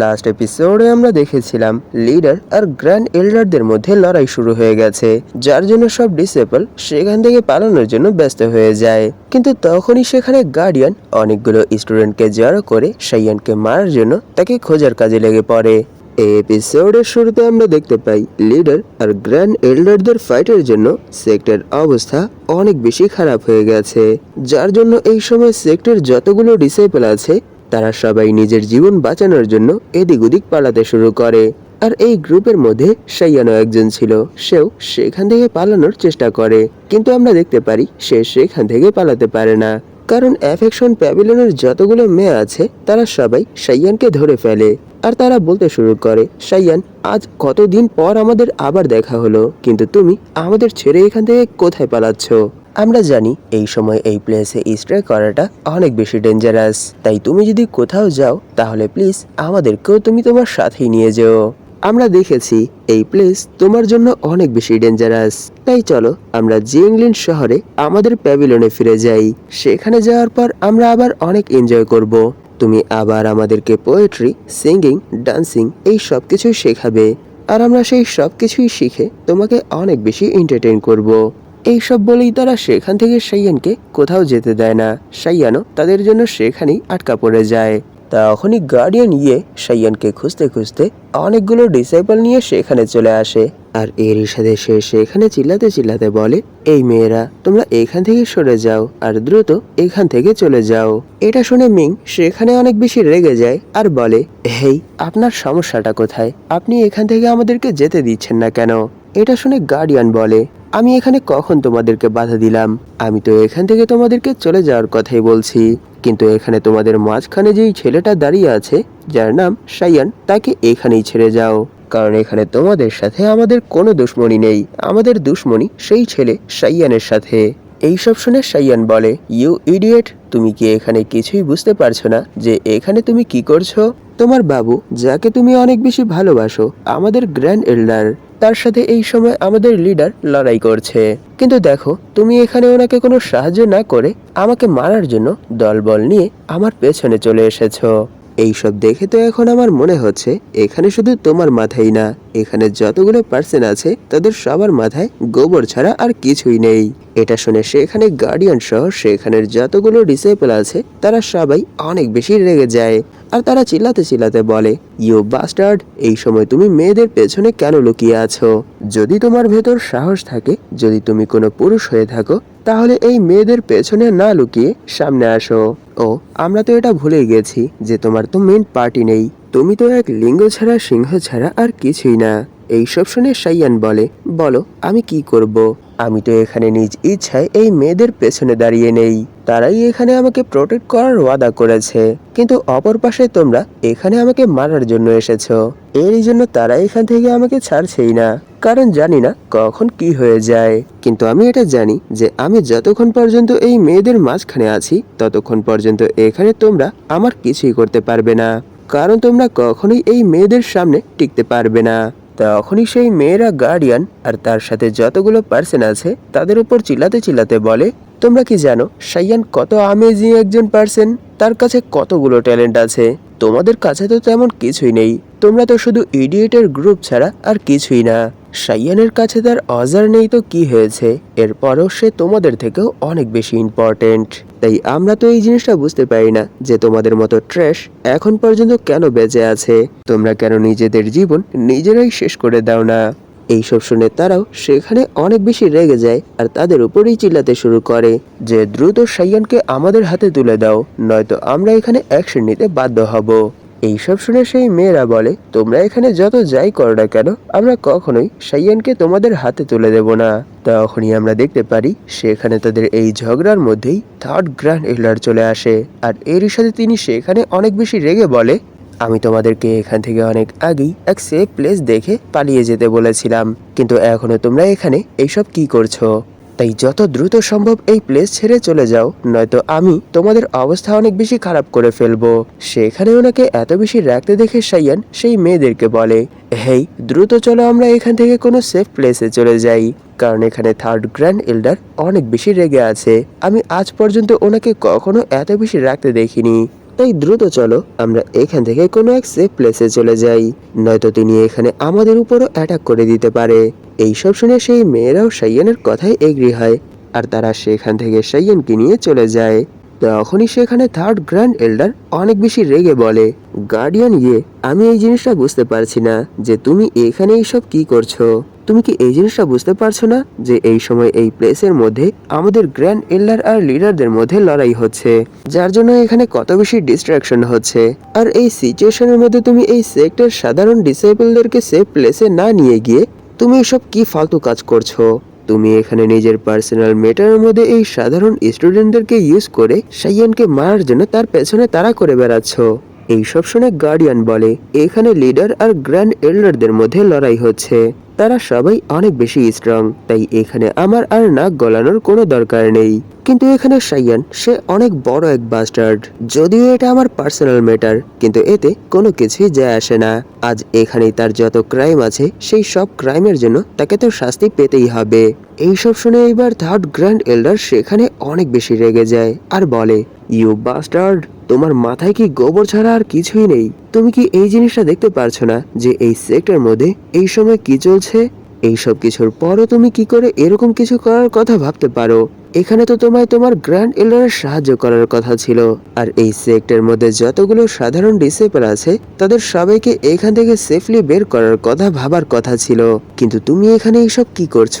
Last এপিসোডে আমরা দেখেছিলাম লিডার আর গ্র্যান্ড এল্ডারদের মধ্যে লড়াই শুরু হয়ে গেছে, যার জন্য সব ডিসেবল সেখান থেকে পালানোর জন্য ব্যস্ত হয়ে যায়। কিন্তু তখনই সেখানে গার্ডিয়ান অনেকগুলো স্টুডেন্টকে জড়ো করে সাইয়ানকে মারার জন্য তাকে খোঁজার কাজে লেগে পড়ে। এই এপিসোডের শুরুতে আমরা দেখতে পাই লিডার আর গ্র্যান্ড এল্ডারদের ফাইটের জন্য সেক্টর অবস্থা অনেক বেশি খারাপ হয়ে গেছে, যার জন্য এই সময় সেক্টর যতগুলো ডিসেবল আছে তারা সবাই নিজের জীবন বাঁচানোর জন্য এদিক ওদিক পালাতে শুরু করে। আর এই গ্রুপের মধ্যে সাইয়ানো একজন ছিল, সেও সেখান থেকে পালানোর চেষ্টা করে। কিন্তু আমরা দেখতে পারি, সে সেখান থেকে পালাতে পারে না। কারণ অ্যাফেকশন প্যাভিলনের যতগুলো মেয়ে আছে, তারা সবাই সাইয়ানকে ধরে ফেলে। আর তারা বলতে শুরু করে, সাইয়ান, আজ কতদিন পর আমাদের আবার দেখা হলো? কিন্তু তুমি আমাদের ছেড়ে এখান থেকে কোথায় পালাচ্ছ? আমরা জানি এই সময় এই প্লেসে স্ট্রে করাটা অনেক বেশি ডেঞ্জারাস তাই তুমি যদি কোথাও যাও, তাহলে প্লিজ আমাদেরকেও তুমি তোমার সাথেই নিয়ে যেও। আমরা দেখেছি এই প্লেস তোমার জন্য অনেক বেশি ডেঞ্জারাস তাই চলো, আমরা জিংলিন শহরে আমাদের প্যাভিলনে ফিরে যাই। সেখানে যাওয়ার পর আমরা আবার অনেক এনজয় করব। তুমি আবার আমাদেরকে পোয়েট্রি সিঙ্গিং ডান্সিং এই সব কিছুই শেখাবে। আর আমরা সেই সব কিছুই শিখে তোমাকে অনেক বেশি এন্টারটেন করব। এইসব বলেই তারা সেখান থেকে সাইয়ানকে কোথাও যেতে দেয় না। সাইয়ানও তাদের জন্য সেখানেই আটকা পড়ে যায়। তখনই গার্ডিয়ান ইয়ে সাইয়ানকে খুঁজতে খুঁজতে অনেকগুলো ডিসাইপল নিয়ে সেখানে চলে আসে। আর এরই সাথে সে সেখানে চিল্লাতে চিল্লাতে বলে, এই মেয়েরা, তোমরা এখান থেকে সরে যাও আর দ্রুত এখান থেকে চলে যাও। এটা শুনে মিং সেখানে অনেক বেশি রেগে যায় আর বলে, হেই, আপনার সমস্যাটা কোথায়? আপনি এখান থেকে আমাদেরকে যেতে দিচ্ছেন না কেন? এটা শুনে গার্ডিয়ান বলে আমি এখানে কখন তোমাদেরকে বাধা দিলাম? আমি তো এখান থেকে তোমাদেরকে চলে যাওয়ার কথাই বলছি। কিন্তু এখানে তোমাদের মাঝখানে যেই ছেলেটা দাঁড়িয়ে আছে, যার নাম সাইয়ান, তাকে এখানেই ছেড়ে যাও। কারণ এখানে তোমাদের সাথে আমাদের কোনো দুশ্মনী নেই। আমাদের দুশ্মনী সেই ছেলে সাইয়ানের সাথে। এইসব শুনে সাইয়ান বলে ইউ ইডিয়েট তুমি কি এখানে কিছুই বুঝতে পারছ না যে এখানে তুমি কি করছ? তোমার বাবু, যাকে তুমি অনেক বেশি ভালোবাসো, আমাদের গ্র্যান্ড এল্ডার তার সাথে এই সময় আমাদের লিডার লড়াই করছে। কিন্তু দেখো, তুমি এখানে ওনাকে কোনো সাহায্য না করে আমাকে মারার জন্য দলবল নিয়ে আমার পেছনে চলে এসেছ। এইসব দেখে তো এখন আমার মনে হচ্ছে এখানে শুধু তোমার মাথায় না, এখানে যতগুলো পার্সন আছে তাদের সবার মাথায় গোবর ছাড়া আর কিছুই নেই। এটা শুনে সেখানে গার্ডিয়ান সহ সেখানের যতগুলো ডিসেবল আছে তারা সবাই অনেক বেশি রেগে যায়। আর তারা চিল্লাতে চিল্লাতে বলে ইউ বাস্টার্ড এই সময় তুমি মেয়েদের পেছনে কেন লুকিয়ে আছো? যদি তোমার ভেতর সাহস থাকে, যদি তুমি কোনো পুরুষ হয়ে থাকো, তাহলে এই মেয়েদের পেছনে না লুকিয়ে সামনে আসো। ও, আমরা তো এটা ভুলে গেছি যে তোমার তো মেন পার্টি নেই। তুমি তো এক লিঙ্গ ছাড়া, সিংহ ছাড়া আর কিছুই না। এইসব শুনে সাইয়ান বলে, বলো, আমি কি করব? আমি তো এখানে নিজ ইচ্ছায় এই মেয়েদের পেছনে দাঁড়িয়ে নেই। তারাই এখানে আমাকে প্রোটেক্ট করার ওয়াদা করেছে। কিন্তু অপর পাশে তোমরা এখানে আমাকে মারার জন্য এসেছ। এরই জন্য তারা এখান থেকে আমাকে ছাড়ছেই না। কারণ জানি না কখন কি হয়ে যায়। কিন্তু আমি এটা জানি যে আমি যতক্ষণ পর্যন্ত এই মেয়েদের মাঝখানে আছি, ততক্ষণ পর্যন্ত এখানে তোমরা আমার কিছুই করতে পারবে না। কারণ তোমরা কখনোই এই মেয়েদের সামনে টিকতে পারবে না। তখনই সেই মেয়েরা গার্ডিয়ান আর তার সাথে যতগুলো পার্সন আছে, তাদের উপর চিল্লাতে চিল্লাতে বলে, তোমরা কি জানো, সাইয়ান কত আমেজিং একজন পার্সন তার কাছে কতগুলো ট্যালেন্ট আছে। তোমাদের কাছে তো তেমন কিছুই নেই। তোমরা তো শুধু ইডিয়েটের গ্রুপ ছাড়া আর কিছুই না। সাইয়ানের কাছে তার অজার নেই তো কি হয়েছে? এরপরও সে তোমাদের থেকেও অনেক বেশি ইম্পর্টেন্ট তাই আমরা তো এই জিনিসটা বুঝতে পারি না যে তোমাদের মতো ট্র্যাশ এখন পর্যন্ত কেন বেঁচে আছে? তোমরা কেন নিজেদের জীবন নিজেরাই শেষ করে দাও না? এইসব শুনে তারাও সেখানে অনেক বেশি রেগে যায় আর তাদের উপরেই চিল্লাতে শুরু করে যে, দ্রুত সাইয়ানকে আমাদের হাতে তুলে দাও, নয়তো আমরা এখানে অ্যাকশন নিতে বাধ্য হব। এইসব শুনে সেই মেয়েরা বলে, তোমরা এখানে যত যাই করো না কেন, আমরা কখনোই সাইয়ানকে তোমাদের হাতে তুলে দেব না। তখনই আমরা দেখতে পারি, সেখানে তাদের এই ঝগড়ার মধ্যেই থার্ড গ্র্যান্ড এলার চলে আসে। আর এরই সাথে তিনি সেখানে অনেক বেশি রেগে বলে আমি তোমাদেরকে এখান থেকে অনেক আগেই এক সেফ প্লেস দেখে পালিয়ে যেতে বলেছিলাম। কিন্তু এখনও তোমরা এখানে এইসব কি করছ? তাই যত দ্রুত সম্ভব এই প্লেস ছেড়ে চলে যাও, নয়তো আমি তোমাদের অবস্থা অনেক বেশি খারাপ করে ফেলব। সেখানে ওনাকে এত বেশি রাখতে দেখে সাইয়ান সেই মেয়েদেরকে বলে, হেই, দ্রুত চলো আমরা এখান থেকে কোনো সেফ প্লেসে চলে যাই। কারণ এখানে থার্ড গ্র্যান্ড এল্ডার অনেক বেশি রেগে আছে। আমি আজ পর্যন্ত ওনাকে কখনো এত বেশি রাখতে দেখিনি। তাই দ্রুত চলো, আমরা এখান থেকে কোনো এক সেফ প্লেসে চলে যাই। নয়তো তিনি এখানে আমাদের উপরও অ্যাটাক করে দিতে পারে। এইসব শুনে সেই মেয়েরাও সাইয়ানের কথায় এগ্রি হয়, আর তারা সেখান থেকে সাইয়ানকে নিয়ে চলে যায়। তখনই সেখানে থার্ড গ্র্যান্ড এল্ডার অনেক বেশি রেগে বলে গার্ডিয়ান ইয়ে আমি এই জিনিসটা বুঝতে পারছি না যে তুমি এখানে এইসব কি করছ। তুমি কি এই জিনিসটা বুঝতে পারছ না যে এই সময় এই প্লেসের মধ্যে আমাদের গ্র্যান্ড এল্ডার আর লিডারদের মধ্যে লড়াই হচ্ছে, যার জন্য এখানে কত বেশি ডিস্ট্রাকশন হচ্ছে? আর এই সিচুয়েশনের মধ্যে তুমি এই সেক্টর সাধারণ ডিসেবলদেরকে সেফ প্লেসে না নিয়ে গিয়ে, তুমি এসব কি ফালতু কাজ করছ? তুমি এখানে নিজের পার্সোনাল মেটারের মধ্যে এই সাধারণ স্টুডেন্টদেরকে ইউজ করে সাইয়ানকে মারার জন্য তার পেছনে তারা করে বেড়াচ্ছ। এইসব শুনে গার্ডিয়ান বলে, এখানে লিডার আর গ্র্যান্ড এল্ডারদের মধ্যে লড়াই হচ্ছে। তারা সবাই অনেক বেশি স্ট্রং তাই এখানে আমার আর নাক গলানোর কোনো দরকার নেই। কিন্তু এখানে সাইয়ান, সে অনেক বড় এক বাস্টার্ড যদিও এটা আমার পার্সোনাল ম্যাটার কিন্তু এতে কোনো কিছুই যায় আসে না। আজ এখানেই তার যত ক্রাইম আছে, সেই সব ক্রাইমের জন্য তাকে তো শাস্তি পেতেই হবে। এইসব শুনে এবার থার্ড গ্র্যান্ড এল্ডার সেখানে অনেক বেশি রেগে যায় আর বলে ইউ বাস্টার্ড তোমার মাথায় কি গোবর ছাড়া আর কিছুই নেই? তুমি কি এই জিনিসটা দেখতে পারছ না যে এই সেক্টর মধ্যে এই সময় কি চলছে? এই সব কিছুর পরও তুমি কি করে এরকম কিছু করার কথা ভাবতে পারো? এখানে তো তোমায় তোমার গ্র্যান্ড এল্ডারের সাহায্য করার কথা ছিল। আর এই সেক্টর মধ্যে যতগুলো সাধারণ ডিসেবল আছে, তাদের সবাইকে এখান থেকে সেফলি বের করার কথা ভাবার কথা ছিল। কিন্তু তুমি এখানে এইসব কি করছ?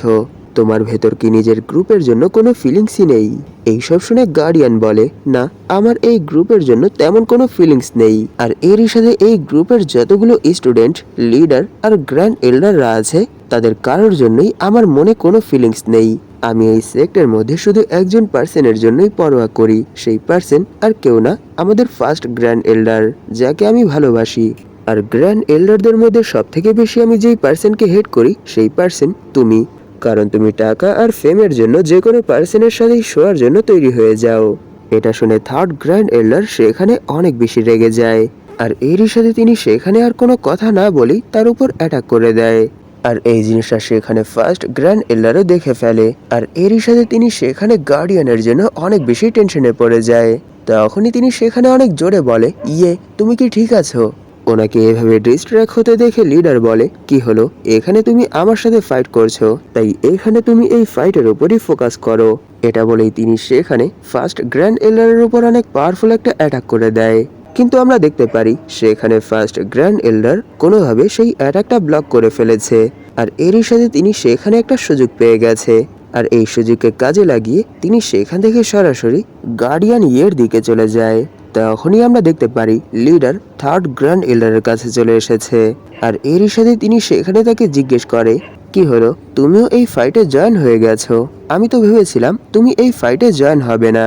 তোমার ভেতর কি নিজের গ্রুপের জন্য কোনো ফিলিংসই নেই? এইসব শুনে গার্ডিয়ান বলে, না, আমার এই গ্রুপের জন্য তেমন কোনো ফিলিংস নেই। আর এরই সাথে এই গ্রুপের যতগুলো স্টুডেন্ট লিডার আর গ্র্যান্ড এল্ডাররা আছে, তাদের কারোর জন্যই আমার মনে কোনো ফিলিংস নেই। আমি এই সেক্টর মধ্যে শুধু একজন পার্সনের জন্যই পরোয়া করি, সেই পার্সন আর কেউ না, আমাদের ফার্স্ট গ্র্যান্ড এল্ডার যাকে আমি ভালোবাসি। আর গ্র্যান্ড এল্ডারদের মধ্যে সব থেকে বেশি আমি যেই পার্সনকে হেড করি, সেই পার্সন তুমি। কারণ তুমি টাকা আর ফেমের জন্য যে কোনো পার্সনের সাথেই শোয়ার জন্য তৈরি হয়ে যাও। এটা শুনে থার্ড গ্র্যান্ড এল্ডার সেখানে অনেক বেশি রেগে যায়। আর এরই সাথে তিনি সেখানে আর কোনো কথা না বলেই তার উপর অ্যাটাক করে দেয়। আর এই জিনিসটা সেখানে ফার্স্ট গ্র্যান্ড এল্ডারও দেখে ফেলে। আর এরই সাথে তিনি সেখানে গার্ডিয়ানের জন্য অনেক বেশি টেনশনে পড়ে যায়। তখনই তিনি সেখানে অনেক জোরে বলে ইয়ে তুমি কি ঠিক আছো? ওনাকে এভাবে ডিস্ট্র্যাক্ট হতে দেখে লিডার বলে, কি হলো? এখানে তুমি আমার সাথে ফাইট করছ, তাই এখানে তুমি এই ফাইটের উপরই ফোকাস করো। এটা বলেই তিনি সেখানে ফার্স্ট গ্র্যান্ড এল্ডারের উপর অনেক পাওয়ারফুল একটা অ্যাটাক করে দেয়। কিন্তু আমরা দেখতে পারি, সেখানে ফার্স্ট গ্র্যান্ড এল্ডার কোনোভাবে সেই অ্যাটাকটা ব্লক করে ফেলেছে। আর এরই সাথে তিনি সেখানে একটা সুযোগ পেয়ে গেছে। আর এই সুযোগকে কাজে লাগিয়ে তিনি সেখান থেকে সরাসরি গার্ডিয়ান ইয়ের দিকে চলে যায়। তখনই আমরা দেখতে পারি লিডার থার্ড গ্র্যান্ড এল্ডারের কাছে চলে এসেছে। আর এরই সাথে তিনি সেখানে তাকে জিজ্ঞেস করে, কি হলো? তুমিও এই ফাইটে জয়েন হয়ে গেছো? আমি তো ভেবেছিলাম, তুমি এই ফাইটে জয়েন হবে না।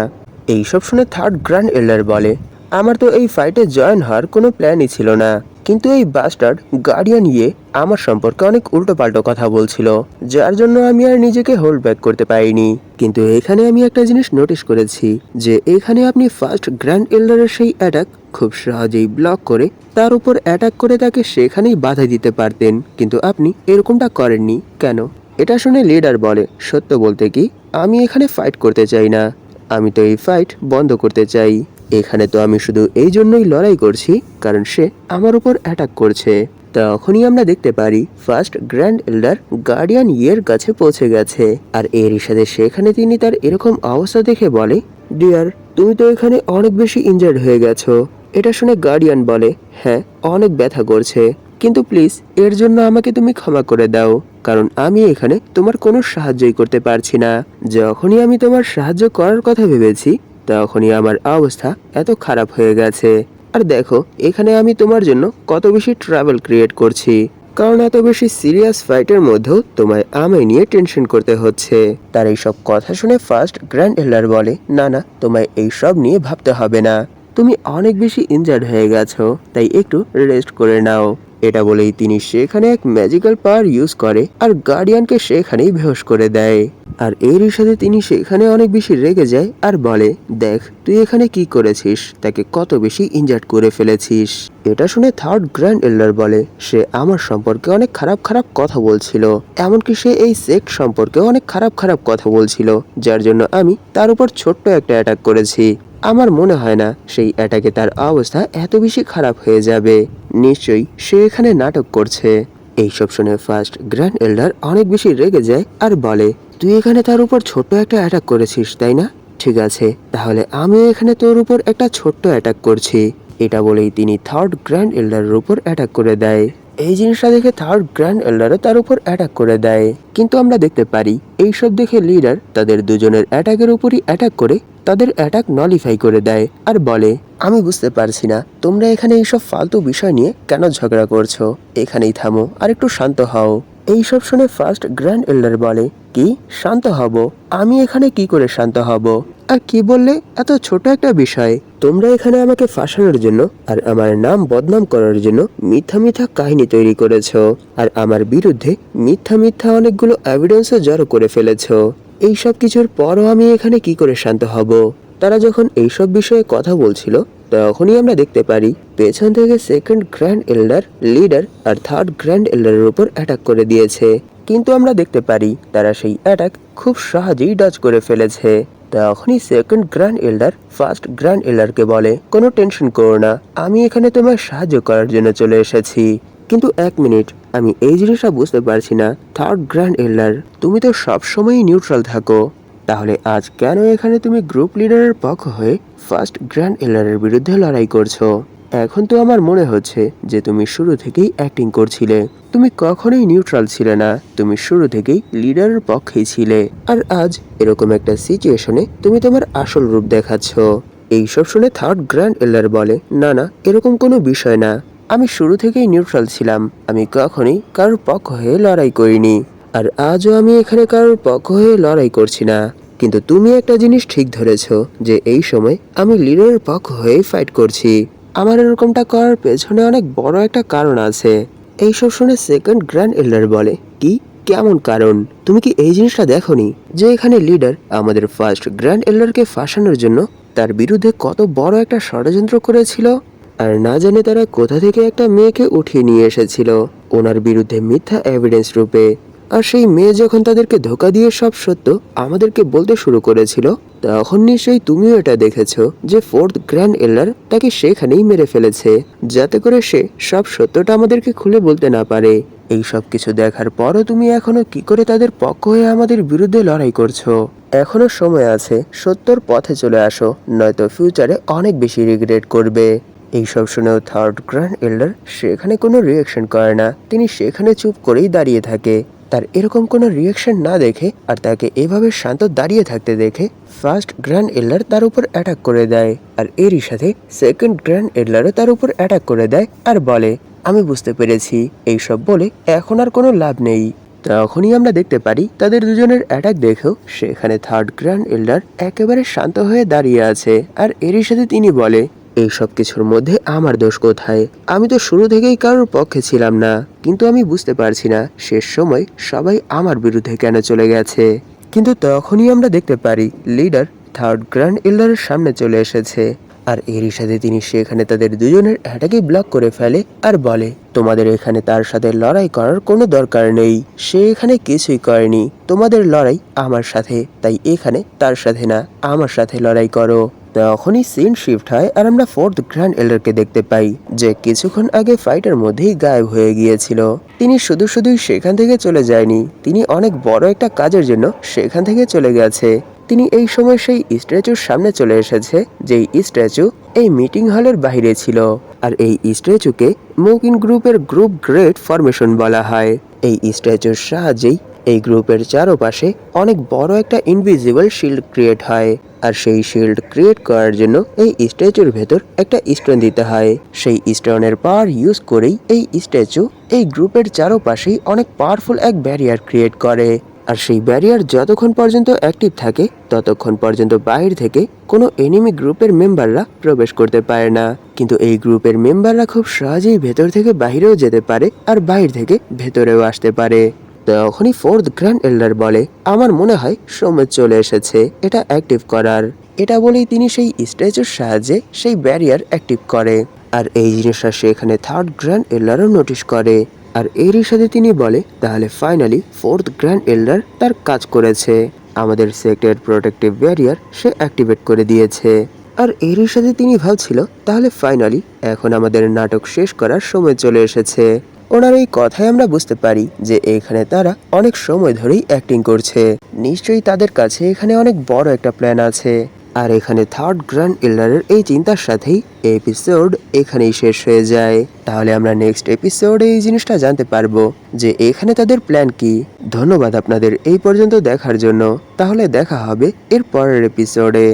এইসব শুনে থার্ড গ্র্যান্ড এল্ডার বলে, আমার তো এই ফাইটে জয়েন হওয়ার কোনো প্ল্যানই ছিল না। কিন্তু এই বাস্টার্ড গার্ডিয়ান ইয়ে আমার সম্পর্কে অনেক উল্টোপাল্টো কথা বলছিল, যার জন্য আমি আর নিজেকে হোল্ড ব্যাক করতে পারিনি। কিন্তু এখানে আমি একটা জিনিস নোটিস করেছি, যে এখানে আপনি ফার্স্ট গ্র্যান্ড এল্ডারের সেই অ্যাটাক খুব সহজেই ব্লক করে তার উপর অ্যাটাক করে তাকে সেখানেই বাধা দিতে পারতেন। কিন্তু আপনি এরকমটা করেননি। কেন? এটা শুনে লিডার বলে, সত্য বলতে কি, আমি এখানে ফাইট করতে চাই না। আমি তো এই ফাইট বন্ধ করতে চাই। এখানে তো আমি শুধু এই জন্যই লড়াই করছি, কারণ সে আমার উপর অ্যাটাক করছে। তখনই আমরা দেখতে পারি ফার্স্ট গ্র্যান্ড এল্ডার গার্ডিয়ান ইয়ের কাছে পৌঁছে গেছে। আর এরই সাথে সেখানে তিনি তার এরকম অবস্থা দেখে বলে ডিয়ার তুমি তো এখানে অনেক বেশি ইনজার্ড হয়ে গেছো। এটা শুনে গার্ডিয়ান বলে হ্যাঁ অনেক ব্যথা করছে। কিন্তু প্লিজ এর জন্য আমাকে তুমি ক্ষমা করে দাও, কারণ আমি এখানে তোমার কোনো সাহায্যই করতে পারছি না। যখনই আমি তোমার সাহায্য করার কথা ভেবেছি তখনই আমার অবস্থা এত খারাপ হয়ে গেছে। আর দেখো, এখানে আমি তোমার জন্য কত বেশি ট্রাভেল ক্রিয়েট করছি। কারণ এত বেশি সিরিয়াস ফাইটের মধ্যেও তোমায় আমায় নিয়ে টেনশন করতে হচ্ছে। তার এই সব কথা শুনে ফার্স্ট গ্র্যান্ড এল্ডার বলে, না না, তোমায় এই সব নিয়ে ভাবতে হবে না। তুমি অনেক বেশি ইনজার্ড হয়ে গেছো, তাই একটু রেস্ট করে নাও। এটা বলেই তিনি সেখানে এক ম্যাজিক্যাল পাওয়ার ইউজ করে আর গার্ডিয়ানকে সেখানেই বেহোশ করে দেয়। আর এরই সাথে তিনি সেখানে অনেক বেশি রেগে যায় আর বলে, দেখ, তুই এখানে কি করেছিস? তাকে কত বেশি ইনজার্ড করে ফেলেছিস? এটা শুনে থার্ড গ্র্যান্ড এল্ডার বলে, সে আমার সম্পর্কে অনেক খারাপ খারাপ কথা বলছিল। এমনকি সে এই সেক্ট সম্পর্কে অনেক খারাপ খারাপ কথা বলছিল, যার জন্য আমি তার উপর ছোট্ট একটা অ্যাটাক করেছি। আমার মনে হয় না সেই অ্যাটাকে তার অবস্থা এত বেশি খারাপ হয়ে যাবে। নিশ্চয়ই সে এখানে নাটক করছে। এইসব শুনে ফার্স্ট গ্র্যান্ড এল্ডার অনেক বেশি রেগে যায় আর বলে, তুই এখানে তার উপর ছোট্ট একটা অ্যাটাক করেছিস, তাই না? ঠিক আছে, তাহলে আমিও এখানে তোর উপর একটা ছোট্ট অ্যাটাক করছি। এটা বলেই তিনি থার্ড গ্র্যান্ড এল্ডারের উপর অ্যাটাক করে দেয়। এই জিনিসটা দেখে থার্ড গ্র্যান্ড এল্ডারও তার উপর অ্যাটাক করে দেয়। কিন্তু আমরা দেখতে পারি, এইসব দেখে লিডার তাদের দুজনের অ্যাটাকের উপরই অ্যাটাক করে তাদের অ্যাটাক নলিফাই করে দেয় আর বলে, আমি বুঝতে পারছি না, তোমরা এখানে এইসব ফালতু বিষয় নিয়ে কেন ঝগড়া করছ? এখানেই থামো আর একটু শান্ত হও। এইসব শুনে ফার্স্ট গ্র্যান্ড এল্ডার বলে, কি? শান্ত হব? আমি এখানে কি করে শান্ত হব? আর কি বললে? এত ছোট একটা বিষয়। তোমরা এখানে আমাকে ফাঁসানোর জন্য আর আমার নাম বদনাম করার জন্য মিথ্যা মিথ্যা কাহিনী তৈরি করেছ। আর আমার বিরুদ্ধে মিথ্যা মিথ্যা অনেকগুলো এভিডেন্সও জড়ো করে ফেলেছ। এই সব কিছুর পরও আমি এখানে কি করে শান্ত হব? তারা যখন এইসব বিষয়ে কথা বলছিল, তখনই আমরা দেখতে পারি, পেছন থেকে সেকেন্ড গ্র্যান্ড এল্ডার লিডার আর থার্ড গ্র্যান্ড এল্ডারের উপর অ্যাটাক করে দিয়েছে। কিন্তু আমরা দেখতে পারি, তারা সেই অ্যাটাক খুব সহজেই ডজ করে ফেলেছে। তখনই second grand elder first grand এল্ডারকে বলে। কোনো টেনশন করো না, আমি এখানে তোমার সাহায্য করার জন্য চলে এসেছি। কিন্তু এক মিনিট আমি এই জিনিসটা বুঝতে পারছি না। থার্ড গ্র্যান্ড এল্ডার তুমি তো সবসময়ই নিউট্রাল থাকো। তাহলে আজ কেন এখানে তুমি গ্রুপ লিডারের পক্ষ হয়ে ফার্স্ট গ্র্যান্ড এল্ডারের বিরুদ্ধে লড়াই করছ? এখন তো আমার মনে হচ্ছে যে তুমি শুরু থেকেই অ্যাক্টিং করছিলে। তুমি কখনোই নিউট্রাল ছিলে না, তুমি শুরু থেকেই লিডারের পক্ষেই ছিলে। আর আজ এরকম একটা সিচুয়েশনে তুমি তোমার আসল রূপ দেখাচ্ছ। এইসব শুনে থার্ড গ্র্যান্ড এল্ডার বলে, না না, এরকম কোনো বিষয় না। আমি শুরু থেকেই নিউট্রাল ছিলাম, আমি কখনোই কারোর পক্ষ হয়ে লড়াই করিনি। আর আজও আমি এখানে কারোর পক্ষ হয়ে লড়াই করছি না। কিন্তু তুমি একটা জিনিস ঠিক ধরেছ, যে এই সময় আমি লিডারের পক্ষ হয়ে ফাইট করছি। আমার এরকমটা করার পেছনে অনেক বড় একটা কারণ আছে। এইসব শুনে সেকেন্ড গ্র্যান্ড এল্ডার বলে। কি? কেমন কারণ? তুমি কি এই জিনিসটা দেখোনি? যে এখানে লিডার আমাদের ফার্স্ট গ্র্যান্ড এল্ডারকে ফাঁসানোর জন্য তার বিরুদ্ধে কত বড় একটা ষড়যন্ত্র করেছিল? আর না জানে তারা কোথা থেকে একটা মেয়েকে উঠিয়ে নিয়ে এসেছিল? ওনার বিরুদ্ধে মিথ্যা এভিডেন্স রূপে। আর সেই মেয়ে যখন তাদেরকে ধোকা দিয়ে সব সত্য আমাদেরকে বলতে শুরু করেছিল তখন নিশ্চয়ই তুমিও এটা দেখেছ যে ফোর্থ গ্র্যান্ড এল্ডার তাকে সেখানেই মেরে ফেলেছে, যাতে করে সে সব সত্যটা আমাদেরকে খুলে বলতে না পারে। এই সব কিছু দেখার পরও তুমি এখনও কি করে তাদের পক্ষ হয়ে আমাদের বিরুদ্ধে লড়াই করছ? এখনও সময় আছে, সত্যর পথে চলে আসো, নয়তো ফিউচারে অনেক বেশি রিগ্রেট করবে। এইসব শুনেও থার্ড গ্র্যান্ড এল্ডার সেখানে কোনো রিয়াকশন করে না, তিনি সেখানে চুপ করেই দাঁড়িয়ে থাকে। তার এরকম কোনো রিয়াকশন না দেখে আর তাকে এভাবে শান্ত দাঁড়িয়ে থাকতে দেখে ফার্স্ট গ্র্যান্ড এল্ডার তার উপর অ্যাটাক করে দেয় আর এরই সাথে সেকেন্ড গ্র্যান্ড এল্ডারও তার উপর অ্যাটাক করে দেয় আর বলে, আমি বুঝতে পেরেছি, এইসব বলে এখন আর কোনো লাভ নেই। তখনই আমরা দেখতে পারি তাদের দুজনের অ্যাটাক দেখেও সেখানে থার্ড গ্র্যান্ড এল্ডার একেবারে শান্ত হয়ে দাঁড়িয়ে আছে আর এরই সাথে তিনি বলে এই সব কিছুর মধ্যে আমার দোষ কোথায়? আমি তো শুরু থেকেই কারোর পক্ষে ছিলাম না, কিন্তু আমি বুঝতে পারছি না শেষ সময় সবাই আমার বিরুদ্ধে কেন চলে গেছে। কিন্তু তখনই আমরা দেখতে পারি, লিডার থার্ড গ্র্যান্ড এল্ডারের সামনে চলে এসেছে। আর এরই সাথে তিনি সেখানে তাদের দুজনের অ্যাটাকেই ব্লক করে ফেলে আর বলে, তোমাদের এখানে তার সাথে লড়াই করার কোনো দরকার নেই। সে এখানে কিছুই করেনি। তোমাদের লড়াই আমার সাথে, তাই এখানে তার সাথে না। আমার সাথে লড়াই করো। তখনই সিন শিফট হয় আর আমরা ফোর্থ গ্র্যান্ড এল্ডারকে দেখতে পাই, যে কিছুক্ষণ আগে ফাইটের মধ্যেই গায়েব হয়ে গিয়েছিল। তিনি শুধু শুধুই সেখান থেকে চলে যায়নি, তিনি অনেক বড় একটা কাজের জন্য সেখান থেকে চলে গেছে। তিনি এই সময় সেই স্ট্যাচুর সামনে চলে এসেছে, যেই স্ট্যাচু এই মিটিং হলের বাইরে ছিল। আর এই স্ট্যাচুকে মুকিন গ্রুপের গ্রুপ গ্রেট ফরমেশন বলা হয়। এই স্ট্যাচুর সাহায্যেই এই গ্রুপের চারপাশে অনেক বড় একটা ইনভিজিবল শিল্ড ক্রিয়েট হয়। আর সেই শিল্ড ক্রিয়েট করার জন্য এই স্ট্যাচুর ভেতর একটা স্টোন দিতে হয়। সেই স্টোনের পাওয়ার ইউজ করেই এই স্ট্যাচু এই গ্রুপের চারপাশেই অনেক পাওয়ারফুল এক ব্যারিয়ার ক্রিয়েট করে। আর সেই ব্যারিয়ার যতক্ষণ পর্যন্ত অ্যাক্টিভ থাকে, ততক্ষণ পর্যন্ত বাইরে থেকে কোনো এনিমি গ্রুপের মেম্বাররা প্রবেশ করতে পারে না। কিন্তু এই গ্রুপের মেম্বাররা খুব সহজেই ভেতর থেকে বাইরেও যেতে পারে আর বাইরে থেকে ভেতরেও আসতে পারে। তখনই ফোর্থ গ্র্যান্ড এল্ডার বলে। আমার মনে হয় সময় চলে এসেছে এটা অ্যাক্টিভ করার। এটা বলেই তিনি সেই স্ট্যাচুর সাহায্যে সেই ব্যারিয়ার অ্যাক্টিভ করে। আর এই জিনিসটা সেখানে থার্ড গ্র্যান্ড এল্ডারও নোটিশ করে। আর এরই সাথে তিনি বলে, তাহলে ফাইনালি ফোর্থ গ্র্যান্ড এল্ডার তার কাজ করেছে। আমাদের সেক্টর প্রোটেক্টিভ ব্যারিয়ার সে অ্যাক্টিভেট করে দিয়েছে। আর এরই সাথে তিনি ভাবছিল, তাহলে ফাইনালি এখন আমাদের নাটক শেষ করার সময় চলে এসেছে। ওনার এই কথায় আমরা বুঝতে পারি যে এখানে তারা অনেক সময় ধরেই অ্যাক্টিং করছে। নিশ্চয়ই তাদের কাছে এখানে অনেক বড় একটা প্ল্যান আছে। আর এখানে থার্ড গ্র্যান্ড ইল্ডারের এই চিন্তার সাথেই এপিসোড এখানেই শেষ হয়ে যায়। তাহলে আমরা নেক্সট এপিসোডে এই জিনিসটা জানতে পারব যে এখানে তাদের প্ল্যান কি। ধন্যবাদ আপনাদের এই পর্যন্ত দেখার জন্য। তাহলে দেখা হবে এর পরের এপিসোডে